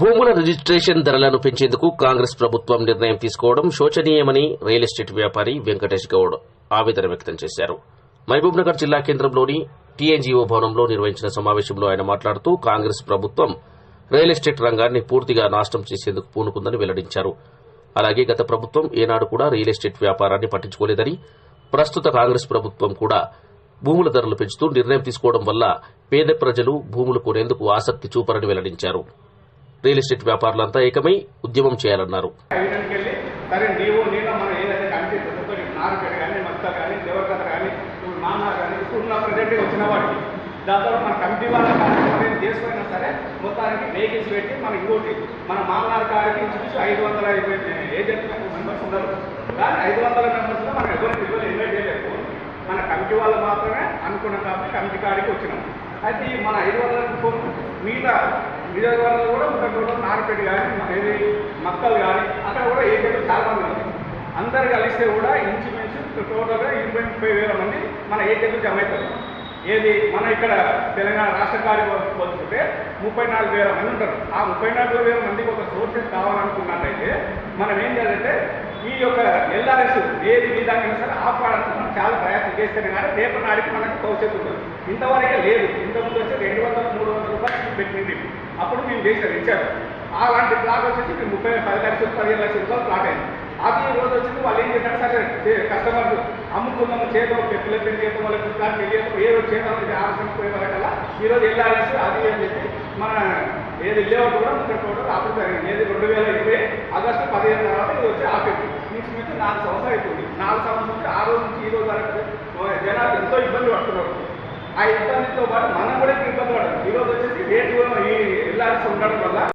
భూముల రిజిస్ట్రేషన్ ధరలను పెంచేందుకు కాంగ్రెస్ ప్రభుత్వం నిర్ణయం తీసుకోవడం శోచనీయమని రియల్ ఎస్టేట్ వ్యాపారి వెంకటేష్ గౌడ్ ఆవేదన వ్యక్తం చేశారు. మహబూబ్నగర్ జిల్లా కేంద్రంలోని టీఎన్జీఓ భవనంలో నిర్వహించిన సమావేశంలో ఆయన మాట్లాడుతూ కాంగ్రెస్ ప్రభుత్వం రియల్ ఎస్టేట్ రంగాన్ని పూర్తిగా నాశనం చేసేందుకు పూనుకుందని వెల్లడించారు. అలాగే గత ప్రభుత్వం ఏనాడు కూడా రియల్ ఎస్టేట్ వ్యాపారాన్ని పట్టించుకోలేదని ప్రస్తుత కాంగ్రెస్ ప్రభుత్వం కూడా భూముల ధరలు పెంచుతూ నిర్ణయం తీసుకోవడం వల్ల పేద ప్రజలు భూములు కొనేందుకు ఆసక్తి చూపరని వెల్లడించారు. రియల్ ఎస్టేట్ వ్యాపారులంతా ఏకమై ఉద్యమం చేయాలన్నారు. మన కమిటీ వాళ్ళ చేసుకున్నా సరే మొత్తానికి వెహికల్స్ పెట్టి మన ఇంకోటి మన మామనార్ ఐదు వందల ఏజెంట్ మెంబర్స్ ఉన్నారు కానీ ఐదు వందల మెంబర్స్లో మనం ఎవరికి ఇవ్వలేదు కమిటీ వాళ్ళు మాత్రమే అనుకున్న కాబట్టి కమిటీ కాడికి వచ్చినాం. అయితే ఈ మన ఐదు వందల ఫోన్ మిగతా నియోజకవర్గాలు కూడా ఉన్నటువంటి నారపేట కానీ ఏది మక్కలు కానీ అక్కడ కూడా ఏజెంట్లు చాలా మంది అందరు కలిస్తే కూడా ఇంచుమించు టోటల్గా ఇరవై ముప్పై వేల మంది మన ఏజెంట్లు జమ అవుతారు. ఏది మన ఇక్కడ తెలంగాణ రాష్ట్ర కార్యక్రమం పోల్చుకుంటే ముప్పై నాలుగు వేల మంది ఉంటారు. ఆ ముప్పై నాలుగు వేల మందికి ఒక సోర్సెస్ కావాలనుకున్నట్టయితే మనం ఏం చేయాలంటే ఈ యొక్క ఎల్ఆర్ఎస్ ఏది విధంగా సరే ఆపాడానికి మనం చాలా ప్రయత్నం చేస్తారు కానీ రేపు నాడికి మనకు భవిష్యత్తు ఉంటుంది ఇంతవరకే లేదు. ఇంతకుముందు వచ్చి రెండు వందల మూడు వందల రూపాయలు పెట్టింది. అప్పుడు మేము చేశారు ఇచ్చారు. అలాంటి ప్లాట్ వచ్చేసి మేము ముప్పై పది లక్షలు పదిహేను లక్షల రూపాయలు ప్లాట్ అయింది. అది ఈ రోజు వచ్చింది వాళ్ళు ఏం చేశారు సరే కస్టమర్లు అమ్ముకున్నాము చేద్దాం పిల్లల పెళ్ళి చేద్దాం వాళ్ళకి ప్లాట్ తెలియదు ఏ రోజు చేద్దాం ఆలోచన పోయే వరకల్లా ఈ రోజు ఎల్ఆర్ఎస్ అది అని చెప్పి మన నేను వెళ్ళేవాడు కూడా ముక్కడి కూడా అప్పుడు జరిగింది. రెండు వేల ఇరవై ఆగస్టు పదిహేను తర్వాత ఇది వచ్చి ఆపేది ఇంచుమించు నాలుగు సంవత్సరాలు అవుతుంది నాలుగు సంవత్సరం నుంచి ఆ రోజు నుంచి ఈ రోజు వరకు జనాలు ఎంతో ఇబ్బంది పడుతున్నారు. ఆ ఇబ్బందితో పాటు మనం కూడా ఇబ్బంది